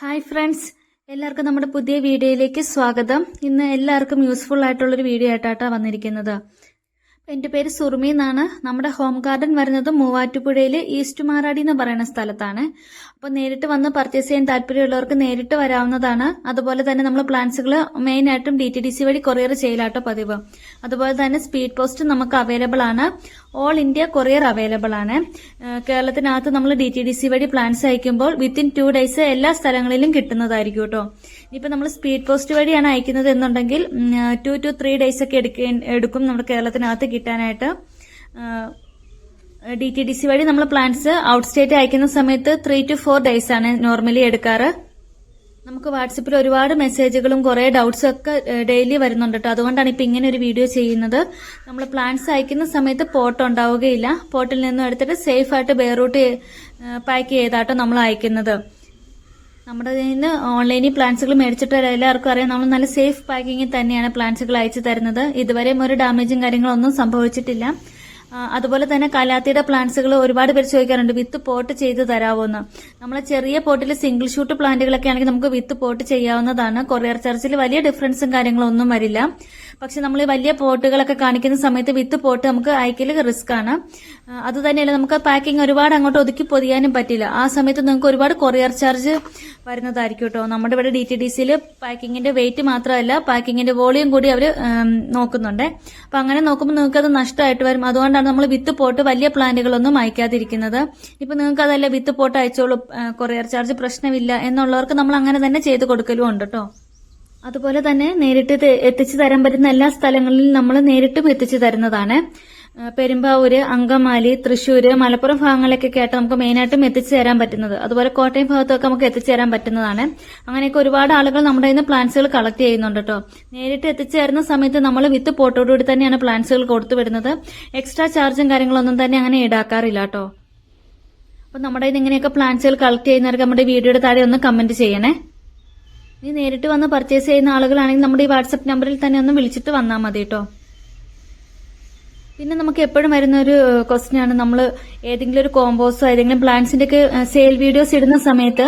Hi friends എല്ലാവർക്കും നമ്മുടെ പുതിയ വീഡിയോയിലേക്ക് സ്വാഗതം. ഇന്ന് എല്ലാവർക്കും യൂസ്ഫുൾ ആയിട്ടുള്ളൊരു വീഡിയോ ആയിട്ടാണ് വന്നിരിക്കുന്നത്. എന്റെ പേര് സുർമി എന്നാണ്. നമ്മുടെ ഹോം ഗാർഡൻ വരുന്നത് മൂവാറ്റുപുഴയിൽ ഈസ്റ്റ് മാറാടി എന്ന് പറയുന്ന സ്ഥലത്താണ്. അപ്പോൾ നേരിട്ട് വന്ന് പർച്ചേസ് ചെയ്യാൻ താല്പര്യമുള്ളവർക്ക് നേരിട്ട് വരാവുന്നതാണ്. അതുപോലെ തന്നെ നമ്മൾ പ്ലാന്റ്സുകൾ മെയിനായിട്ടും ഡി ടി ഡി സി വഴി കൊറിയർ ചെയ്യലാട്ടോ പതിവ്. അതുപോലെ തന്നെ സ്പീഡ് പോസ്റ്റ് നമുക്ക് അവൈലബിൾ ആണ്. ഓൾ ഇന്ത്യ കൊറിയർ അവൈലബിൾ ആണ്. കേരളത്തിനകത്ത് നമ്മൾ ഡി ടി ഡി സി വഴി പ്ലാൻസ് അയക്കുമ്പോൾ വിത്തിൻ ടു ഡേയ്സ് എല്ലാ സ്ഥലങ്ങളിലും കിട്ടുന്നതായിരിക്കും കേട്ടോ. ഇപ്പം നമ്മൾ സ്പീഡ് പോസ്റ്റ് വഴിയാണ് അയക്കുന്നത് എന്നുണ്ടെങ്കിൽ ടു ടു ത്രീ ഡേയ്സ് ഒക്കെ എടുക്ക നമ്മുടെ കേരളത്തിനകത്ത് കിട്ടാനായിട്ട്. ഡി ടി ഡി സി വഴി നമ്മൾ പ്ലാൻസ് ഔട്ട് സ്റ്റേറ്റ് അയക്കുന്ന സമയത്ത് ത്രീ ടു ഫോർ ഡേയ്സ് ആണ് നോർമലി എടുക്കാറ്. നമുക്ക് വാട്സപ്പിൽ ഒരുപാട് മെസ്സേജുകളും കുറേ ഡൗട്ട്സും ഒക്കെ ഡെയിലി വരുന്നുണ്ട് കേട്ടോ അതുകൊണ്ടാണ് ഇപ്പൊ ഇങ്ങനെ ഒരു വീഡിയോ ചെയ്യുന്നത്. നമ്മൾ പ്ലാന്റ്സ് അയക്കുന്ന സമയത്ത് പോട്ട് ഉണ്ടാവുകയില്ല. പോട്ടിൽ നിന്നും എടുത്തിട്ട് സേഫ് ആയിട്ട് ബെയറൂട്ട് പാക്ക് ചെയ്താട്ടോ നമ്മൾ അയക്കുന്നത്. നമ്മുടെ നിന്ന് ഓൺലൈനിൽ പ്ലാന്റ്സുകൾ മേടിച്ചിട്ട് എല്ലാവർക്കും അറിയാം. നമ്മൾ നല്ല സേഫ് പാക്കിങ്ങിൽ തന്നെയാണ് പ്ലാന്റ്സുകൾ അയച്ചു തരുന്നത്. ഇതുവരെയും ഒരു ഡാമേജും കാര്യങ്ങളൊന്നും സംഭവിച്ചിട്ടില്ല. അതുപോലെ തന്നെ കലാത്തിയുടെ പ്ലാന്റ്സുകൾ ഒരുപാട് പേര് ചോദിക്കാറുണ്ട് വിത്ത് പോട്ട് ചെയ്ത് തരാമോ എന്ന് നമ്മളെ ചെറിയ പോട്ടിൽ സിംഗിൾ ഷൂട്ട് പ്ലാന്റുകളൊക്കെ ആണെങ്കിൽ നമുക്ക് വിത്ത് പോട്ട് ചെയ്യാവുന്നതാണ്. കൊറിയർ ചാർജിൽ വലിയ ഡിഫറൻസും കാര്യങ്ങളൊന്നും വരില്ല. പക്ഷെ നമ്മൾ വലിയ പോട്ടുകളൊക്കെ കാണിക്കുന്ന സമയത്ത് വിത്ത് പോട്ട് നമുക്ക് അയക്കൽ റിസ്ക് ആണ്. അതുതന്നെയല്ല അത് തന്നെയല്ല നമുക്ക് പാക്കിംഗ് ഒരുപാട് അങ്ങോട്ട് ഒതുക്കി പൊതിയാനും പറ്റില്ല. ആ സമയത്ത് നിങ്ങൾക്ക് ഒരുപാട് കൊറിയർ ചാർജ് വരുന്നതായിരിക്കും കേട്ടോ. നമ്മുടെ ഇവിടെ ഡി ടി ഡി സിയിൽ പാക്കിങ്ങിന്റെ വെയിറ്റ് മാത്രമല്ല പാക്കിങ്ങിന്റെ വോളിയം കൂടി അവർ നോക്കുന്നുണ്ട്. അപ്പൊ അങ്ങനെ നോക്കുമ്പോൾ നിങ്ങൾക്ക് അത് നഷ്ടമായിട്ട് വരും. അതുകൊണ്ടാണ് നമ്മൾ വിത്ത് പോട്ട് വലിയ പ്ലാന്റുകളൊന്നും അയക്കാതിരിക്കുന്നത്. ഇപ്പൊ നിങ്ങൾക്ക് അതല്ല വിത്ത് പോട്ട് അയച്ചോളൂ കൊറിയർ ചാർജ് പ്രശ്നമില്ല എന്നുള്ളവർക്ക് നമ്മൾ അങ്ങനെ തന്നെ ചെയ്ത് കൊടുക്കലും ഉണ്ട് കേട്ടോ. അതുപോലെ തന്നെ നേരിട്ട് എത്തിച്ചു തരാൻ പറ്റുന്ന എല്ലാ സ്ഥലങ്ങളിലും നമ്മൾ നേരിട്ടും എത്തിച്ചു തരുന്നതാണ്. പെരുമ്പാവൂര് അങ്കമാലി തൃശൂര് മലപ്പുറം ഭാഗങ്ങളിലേക്കൊക്കെ ആയിട്ട് നമുക്ക് മെയിനായിട്ടും എത്തിച്ചു തരാൻ പറ്റുന്നത്. അതുപോലെ കോട്ടയം ഭാഗത്തൊക്കെ നമുക്ക് എത്തിച്ചു തരാൻ പറ്റുന്നതാണ്. അങ്ങനെയൊക്കെ ഒരുപാട് ആളുകൾ നമ്മുടെ കയ്യിൽ നിന്ന് പ്ലാന്റ്സുകൾ കളക്ട് ചെയ്യുന്നുണ്ട് കേട്ടോ. നേരിട്ട് എത്തിച്ചു തരുന്ന സമയത്ത് നമ്മൾ വിത്ത് പോട്ടോടുകൂടി തന്നെയാണ് പ്ലാന്റ്സുകൾ കൊടുത്തു വിടുന്നത്. എക്സ്ട്രാ ചാർജും കാര്യങ്ങളൊന്നും തന്നെ അങ്ങനെ ഈടാക്കാറില്ല കേട്ടോ. അപ്പൊ നമ്മുടെ ഇങ്ങനെയൊക്കെ പ്ലാന്റ്സുകൾ കളക്ട് ചെയ്യുന്നവർക്ക് നമ്മുടെ വീഡിയോയുടെ താഴെ ഒന്ന് കമന്റ് ചെയ്യണേ. നീ നേരിട്ട് വന്ന് പർച്ചേസ് ചെയ്യുന്ന ആളുകളാണെങ്കിൽ നമ്മുടെ ഈ വാട്സപ്പ് നമ്പറിൽ തന്നെ ഒന്ന് വിളിച്ചിട്ട് വന്നാൽ മതി കേട്ടോ പിന്നെ നമുക്ക് എപ്പോഴും വരുന്ന ഒരു ക്വസ്റ്റ്യൻ ആണ്. നമ്മൾ ഏതെങ്കിലും ഒരു കോമ്പോസോ ഏതെങ്കിലും പ്ലാന്റ്സിന്റെ ഒക്കെ സെയിൽ വീഡിയോസ് ഇടുന്ന സമയത്ത്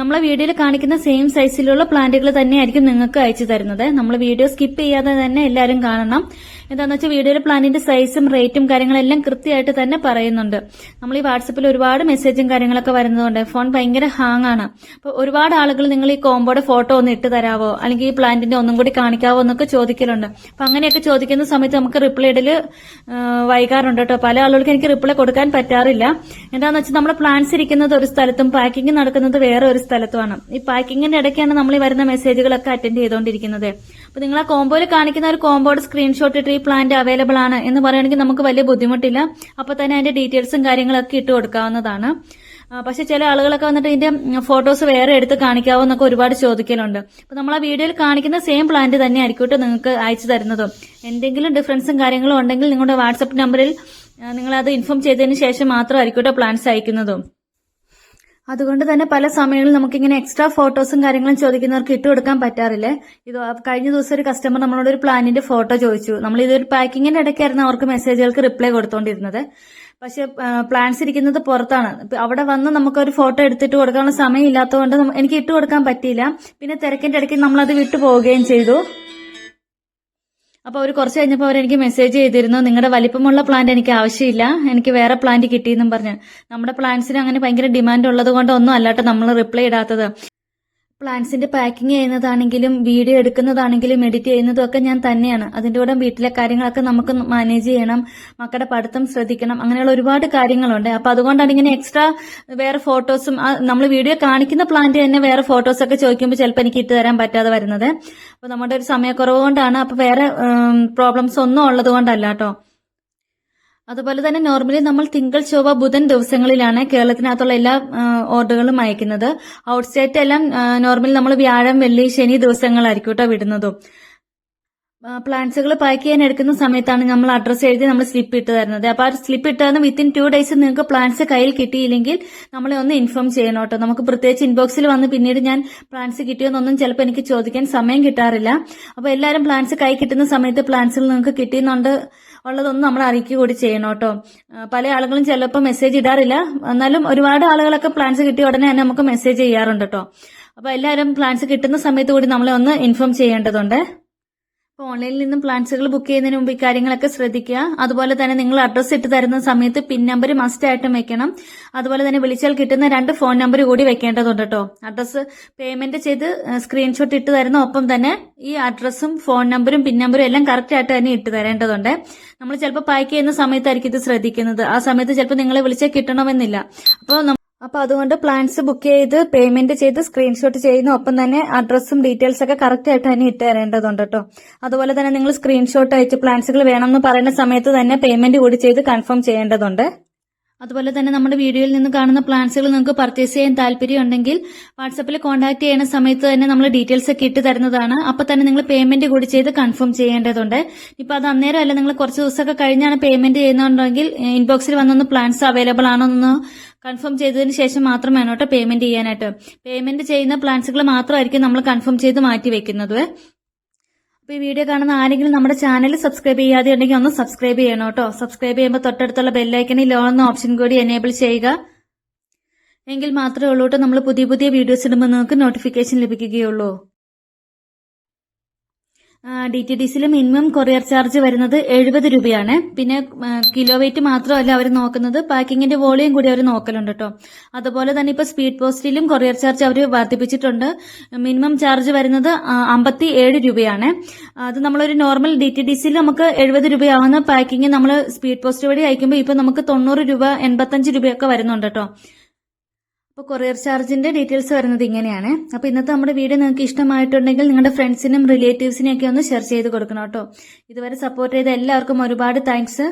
നമ്മളെ വീഡിയോയിൽ കാണിക്കുന്ന സെയിം സൈസിലുള്ള പ്ലാന്റുകൾ തന്നെയായിരിക്കും നിങ്ങൾക്ക് അയച്ചു തരുന്നത്. നമ്മൾ വീഡിയോ സ്കിപ്പ് ചെയ്യാതെ തന്നെ എല്ലാവരും കാണണം. എന്താണെന്ന് വെച്ചാൽ വീഡിയോയിൽ പ്ലാന്റിന്റെ സൈസും റേറ്റും കാര്യങ്ങളെല്ലാം കൃത്യമായിട്ട് തന്നെ പറയുന്നുണ്ട്. നമ്മൾ ഈ വാട്സപ്പിൽ ഒരുപാട് മെസ്സേജും കാര്യങ്ങളൊക്കെ വരുന്നതുകൊണ്ട് ഫോൺ ഭയങ്കര ഹാങ് ആണ്. അപ്പോൾ ഒരുപാട് ആളുകൾ നിങ്ങൾ ഈ കോമ്പോയുടെ ഫോട്ടോ ഒന്ന് ഇട്ട് തരാവോ? അല്ലെങ്കിൽ ഈ പ്ലാന്റിന്റെ ഒന്നും കൂടി കാണിക്കാവോ എന്നൊക്കെ ചോദിക്കലുണ്ട്. അപ്പൊ അങ്ങനെയൊക്കെ ചോദിക്കുന്ന സമയത്ത് നമുക്ക് റിപ്ലൈ ഇടൽ വൈകാറുണ്ട് കേട്ടോ. പല ആളുകൾക്ക് എനിക്ക് റിപ്ലൈ കൊടുക്കാൻ പറ്റാറില്ല. എന്താണെന്ന് വെച്ചാൽ നമ്മുടെ പ്ലാന്റ്സ് ഇരിക്കുന്നത് ഒരു സ്ഥലത്തും പാക്കിംഗ് നടക്കുന്നത് വേറെ ഒരു സ്ഥലത്തുമാണ്. ഈ പാക്കിങ്ങിന്റെ ഇടയ്ക്കാണ് നമ്മൾ ഈ വരുന്ന മെസ്സേജുകളൊക്കെ അറ്റൻഡ് ചെയ്തുകൊണ്ടിരിക്കുന്നത്. അപ്പൊ നിങ്ങൾ ആ കോമ്പോയിൽ കാണിക്കുന്ന ഒരു കോമ്പോയുടെ സ്ക്രീൻഷോട്ട് ഇട്ട് ഈ പ്ലാന്റ് അവൈലബിൾ ആണ് എന്ന് പറയുകയാണെങ്കിൽ നമുക്ക് വലിയ ബുദ്ധിമുട്ടില്ല. അപ്പൊ തന്നെ അതിന്റെ ഡീറ്റെയിൽസും കാര്യങ്ങളൊക്കെ ഇട്ട് കൊടുക്കാവുന്നതാണ്. പക്ഷെ ചില ആളുകളൊക്കെ വന്നിട്ട് ഇതിന്റെ ഫോട്ടോസ് വേറെ എടുത്ത് കാണിക്കാവോ എന്നൊക്കെ ഒരുപാട് ചോദിക്കലുണ്ട്. അപ്പൊ നമ്മൾ ആ വീഡിയോയിൽ കാണിക്കുന്ന സെയിം പ്ലാന്റ് തന്നെ ആയിരിക്കും നിങ്ങൾക്ക് അയച്ചു തരുന്നതും. എന്തെങ്കിലും ഡിഫറൻസും കാര്യങ്ങളും ഉണ്ടെങ്കിൽ നിങ്ങളുടെ വാട്സപ്പ് നമ്പറിൽ നിങ്ങൾ അത് ഇൻഫോം ചെയ്തതിന് ശേഷം മാത്രമായിരിക്കും പ്ലാൻസ് അയക്കുന്നതും. അതുകൊണ്ട് തന്നെ പല സമയങ്ങളിൽ നമുക്കിങ്ങനെ എക്സ്ട്രാ ഫോട്ടോസും കാര്യങ്ങളും ചോദിക്കുന്നവർക്ക് ഇട്ട് കൊടുക്കാൻ പറ്റാറില്ല. ഇത് കഴിഞ്ഞ ദിവസം ഒരു കസ്റ്റമർ നമ്മളോട് ഒരു പ്ലാനിന്റെ ഫോട്ടോ ചോദിച്ചു. നമ്മൾ ഇതൊരു പാക്കിങ്ങിന്റെ ഇടയ്ക്കായിരുന്നു അവർക്ക് മെസ്സേജുകൾക്ക് റിപ്ലൈ കൊടുത്തോണ്ടിരുന്നത്. പക്ഷെ പ്ലാൻസ് ഇരിക്കുന്നത് പുറത്താണ്. അവിടെ വന്ന് നമുക്ക് ഒരു ഫോട്ടോ എടുത്തിട്ട് കൊടുക്കാനുള്ള സമയം ഇല്ലാത്തതുകൊണ്ട് എനിക്ക് ഇട്ട് കൊടുക്കാൻ പറ്റിയില്ല. പിന്നെ തിരക്കിന്റെ ഇടയ്ക്ക് നമ്മളത് വിട്ടു പോവുകയും ചെയ്തു. അപ്പൊ അവർ കുറച്ച് കഴിഞ്ഞപ്പോൾ അവർ എനിക്ക് മെസ്സേജ് ചെയ്തിരുന്നു നിങ്ങളുടെ വലിപ്പമുള്ള പ്ലാന്റ് എനിക്ക് ആവശ്യമില്ല. എനിക്ക് വേറെ പ്ലാന്റ് കിട്ടിയെന്നും പറഞ്ഞു. നമ്മുടെ പ്ലാന്റ്സിന് അങ്ങനെ ഭയങ്കര ഡിമാൻഡ് ഉള്ളത് കൊണ്ട് ഒന്നും അല്ലാട്ടോ നമ്മൾ റിപ്ലൈ ഇടാത്തത്. പ്ലാന്റ്സിന്റെ പാക്കിംഗ് ചെയ്യുന്നതാണെങ്കിലും വീഡിയോ എടുക്കുന്നതാണെങ്കിലും എഡിറ്റ് ചെയ്യുന്നതും ഒക്കെ ഞാൻ തന്നെയാണ്. അതിന്റെ കൂടെ വീട്ടിലെ കാര്യങ്ങളൊക്കെ നമുക്ക് മാനേജ് ചെയ്യണം മക്കളുടെ പഠിത്തം ശ്രദ്ധിക്കണം അങ്ങനെയുള്ള ഒരുപാട് കാര്യങ്ങളുണ്ട്. അപ്പൊ അതുകൊണ്ടാണ് ഇങ്ങനെ എക്സ്ട്രാ വേറെ ഫോട്ടോസും നമ്മൾ വീഡിയോ കാണിക്കുന്ന പ്ലാന്റ് തന്നെ വേറെ ഫോട്ടോസ് ഒക്കെ ചോദിക്കുമ്പോൾ ചിലപ്പോൾ എനിക്ക് ഇട്ട് തരാൻ പറ്റാതെ വരുന്നത്. അപ്പൊ നമ്മുടെ ഒരു സമയക്കുറവ് കൊണ്ടാണ്. അപ്പൊ വേറെ പ്രോബ്ലംസ് ഒന്നും ഉള്ളത് കൊണ്ടല്ല കേട്ടോ. അതുപോലെ തന്നെ നോർമലി നമ്മൾ തിങ്കൾ ചൊവ്വ ബുധൻ ദിവസങ്ങളിലാണ് കേരളത്തിനകത്തുള്ള എല്ലാ ഓർഡറുകളും അയക്കുന്നത്. ഔട്ട് സ്റ്റേറ്റ് എല്ലാം നോർമലി നമ്മൾ വ്യാഴം വെള്ളി ശനി ദിവസങ്ങളായിരിക്കും കേട്ടോ വിടുന്നതും. പ്ലാന്റ്സുകൾ പാക്ക് ചെയ്യാൻ എടുക്കുന്ന സമയത്താണ് നമ്മൾ അഡ്രസ്സ് എഴുതി നമ്മൾ സ്ലിപ്പ് ഇട്ട് തരുന്നത്. അപ്പൊ ആ സ്ലിപ്പ് ഇട്ടാന്ന് വിത്തിൻ ടു ഡേയ്സ് നിങ്ങൾക്ക് പ്ലാന്റ്സ് കയ്യിൽ കിട്ടിയില്ലെങ്കിൽ നമ്മളെ ഒന്ന് ഇൻഫോം ചെയ്യണം കേട്ടോ നമുക്ക് പ്രത്യേകിച്ച് ഇൻബോക്സിൽ വന്ന് പിന്നീട് ഞാൻ പ്ലാന്റ്സ് കിട്ടിയോന്നൊന്നും ചിലപ്പോൾ എനിക്ക് ചോദിക്കാൻ സമയം കിട്ടാറില്ല. അപ്പൊ എല്ലാവരും പ്ലാന്റ്സ് കൈ കിട്ടുന്ന സമയത്ത് പ്ലാന്റ്സിൽ നിങ്ങൾക്ക് കിട്ടിയെന്നുണ്ട് ഉള്ളതൊന്നും നമ്മൾ അറിയിക്കുക കൂടി ചെയ്യണം കേട്ടോ. പല ആളുകളും ചിലപ്പോൾ മെസ്സേജ് ഇടാറില്ല. എന്നാലും ഒരുപാട് ആളുകളൊക്കെ പ്ലാൻസ് കിട്ടിയ ഉടനെ തന്നെ നമുക്ക് മെസ്സേജ് ചെയ്യാറുണ്ട് കേട്ടോ. അപ്പോൾ എല്ലാവരും പ്ലാൻസ് കിട്ടുന്ന സമയത്ത് കൂടി നമ്മളെ ഒന്ന് ഇൻഫോം ചെയ്യേണ്ടതുണ്ട്. ഓൺലൈനിൽ നിന്നും പ്ലാൻസുകൾ ബുക്ക് ചെയ്യുന്നതിന് മുമ്പ് ഇക്കാര്യങ്ങളൊക്കെ കാര്യങ്ങളൊക്കെ ശ്രദ്ധിക്കുക. അതുപോലെ തന്നെ നിങ്ങൾ അഡ്രസ്സ് ഇട്ട് തരുന്ന സമയത്ത് പിൻ നമ്പർ മസ്റ്റ് ആയിട്ടും വെക്കണം. അതുപോലെ തന്നെ വിളിച്ചാൽ കിട്ടുന്ന രണ്ട് ഫോൺ നമ്പർ കൂടി വെക്കേണ്ടതുണ്ട് കേട്ടോ അഡ്രസ്സ് പേയ്മെന്റ് ചെയ്ത് സ്ക്രീൻഷോട്ട് ഇട്ട് തരുന്ന ഒപ്പം തന്നെ ഈ അഡ്രസ്സും ഫോൺ നമ്പറും പിൻ നമ്പറും എല്ലാം കറക്റ്റ് ആയിട്ട് തന്നെ ഇട്ട് തരേണ്ടതുണ്ട്. നമ്മൾ ചിലപ്പോൾ പാക്ക് ചെയ്യുന്ന സമയത്തായിരിക്കും ഇത് ശ്രദ്ധിക്കുന്നത്. ആ സമയത്ത് ചിലപ്പോൾ നിങ്ങളെ വിളിച്ചാൽ കിട്ടണമെന്നില്ല. അപ്പോൾ അപ്പൊ അതുകൊണ്ട് പ്ലാൻസ് ബുക്ക് ചെയ്ത് പേയ്മെന്റ് ചെയ്ത് സ്ക്രീൻഷോട്ട് ചെയ്യുന്ന. ഒപ്പം തന്നെ അഡ്രസ്സും ഡീറ്റെയിൽസ് ഒക്കെ കറക്റ്റ് ആയിട്ട് തന്നെ ഇട്ട് തരേണ്ടതുണ്ട് കേട്ടോ. അതുപോലെ തന്നെ നിങ്ങൾ സ്ക്രീൻഷോട്ട് അയച്ച് പ്ലാൻസുകൾ വേണമെന്ന് പറയുന്ന സമയത്ത് തന്നെ പേയ്മെന്റ് കൂടി ചെയ്ത് കൺഫേം ചെയ്യേണ്ടതുണ്ട്. അതുപോലെ തന്നെ നമ്മുടെ വീഡിയോയിൽ നിന്ന് കാണുന്ന പ്ലാൻസുകൾ നിങ്ങൾക്ക് പർച്ചേസ് ചെയ്യാൻ താല്പര്യം ഉണ്ടെങ്കിൽ വാട്സപ്പിൽ കോൺടാക്ട് ചെയ്യുന്ന സമയത്ത് തന്നെ നമ്മൾ ഡീറ്റെയിൽസ് ഒക്കെ ഇട്ട് തരുന്നതാണ്. അപ്പൊ തന്നെ നിങ്ങൾ പേയ്മെന്റ് കൂടി ചെയ്ത് കൺഫേം ചെയ്യേണ്ടതുണ്ട്. ഇപ്പൊ അത് അന്നേരം അല്ല നിങ്ങൾ കുറച്ച് ദിവസമൊക്കെ കഴിഞ്ഞാണ് പേയ്മെന്റ് ചെയ്യുന്നുണ്ടെങ്കിൽ ഇൻബോക്സിൽ വന്നൊന്ന് പ്ലാൻസ് അവൈലബിൾ ആണോ എന്ന് കൺഫേം ചെയ്തതിന് ശേഷം മാത്രം വേണം കേട്ടോ പേയ്മെന്റ് ചെയ്യാനായിട്ട്. പേയ്മെന്റ് ചെയ്യുന്ന പ്ലാൻസുകൾ മാത്രമായിരിക്കും നമ്മൾ കൺഫേം ചെയ്ത് മാറ്റി വെക്കുന്നത്. അപ്പൊ ഈ വീഡിയോ കാണുന്ന ആരെങ്കിലും നമ്മുടെ ചാനൽ സബ്സ്ക്രൈബ് ചെയ്യാതെ ഉണ്ടെങ്കിൽ ഒന്ന് സബ്സ്ക്രൈബ് ചെയ്യണം കേട്ടോ സബ്സ്ക്രൈബ് ചെയ്യുമ്പോൾ തൊട്ടടുത്തുള്ള ബെല്ലൈക്കണിൽ ലോൺ എന്ന ഓപ്ഷൻ കൂടി എനേബിൾ ചെയ്യുക. എങ്കിൽ മാത്രമേ ഉള്ളൂ കേട്ടോ നമ്മൾ പുതിയ പുതിയ വീഡിയോസ് ഇടുമ്പോൾ നിങ്ങൾക്ക് നോട്ടിഫിക്കേഷൻ ലഭിക്കുകയുള്ളൂ. ഡി ടി ഡി സിയിൽ മിനിമം കൊറിയർ ചാർജ് വരുന്നത് എഴുപത് രൂപയാണ്. പിന്നെ കിലോ വെയിറ്റ് മാത്രമല്ല അവർ നോക്കുന്നത്. പാക്കിങ്ങിന്റെ വോളിയം കൂടി അവർ നോക്കലുണ്ട് കേട്ടോ അതുപോലെ തന്നെ ഇപ്പൊ സ്പീഡ് പോസ്റ്റിലും കൊറിയർ ചാർജ് അവർ വർദ്ധിപ്പിച്ചിട്ടുണ്ട്. മിനിമം ചാർജ് വരുന്നത് അമ്പത്തി ഏഴ് രൂപയാണ്. അത് നമ്മളൊരു നോർമൽ ഡി ടി ഡി സിയിൽ നമുക്ക് എഴുപത് രൂപയാവുന്ന പാക്കിങ് നമ്മൾ സ്പീഡ് പോസ്റ്റ് വഴി അയക്കുമ്പോൾ ഇപ്പൊ നമുക്ക് തൊണ്ണൂറ് രൂപ എൺപത്തഞ്ച് രൂപയൊക്കെ വരുന്നുണ്ട് കേട്ടോ അപ്പോൾ കൊറിയർ ചാർജിന്റെ ഡീറ്റെയിൽസ് വരുന്നത് ഇങ്ങനെയാണ്. അപ്പോൾ ഇന്നത്തെ നമ്മുടെ വീഡിയോ നിങ്ങൾക്ക് ഇഷ്ടമായിട്ടുണ്ടെങ്കിൽ നിങ്ങളുടെ ഫ്രണ്ട്സിനും റിലേറ്റീവ്സിനെയൊക്കെ ഒന്ന് ഷെയർ ചെയ്ത് കൊടുക്കണം കേട്ടോ. ഇതുവരെ സപ്പോർട്ട് ചെയ്ത എല്ലാവർക്കും ഒരുപാട് താങ്ക്സ്.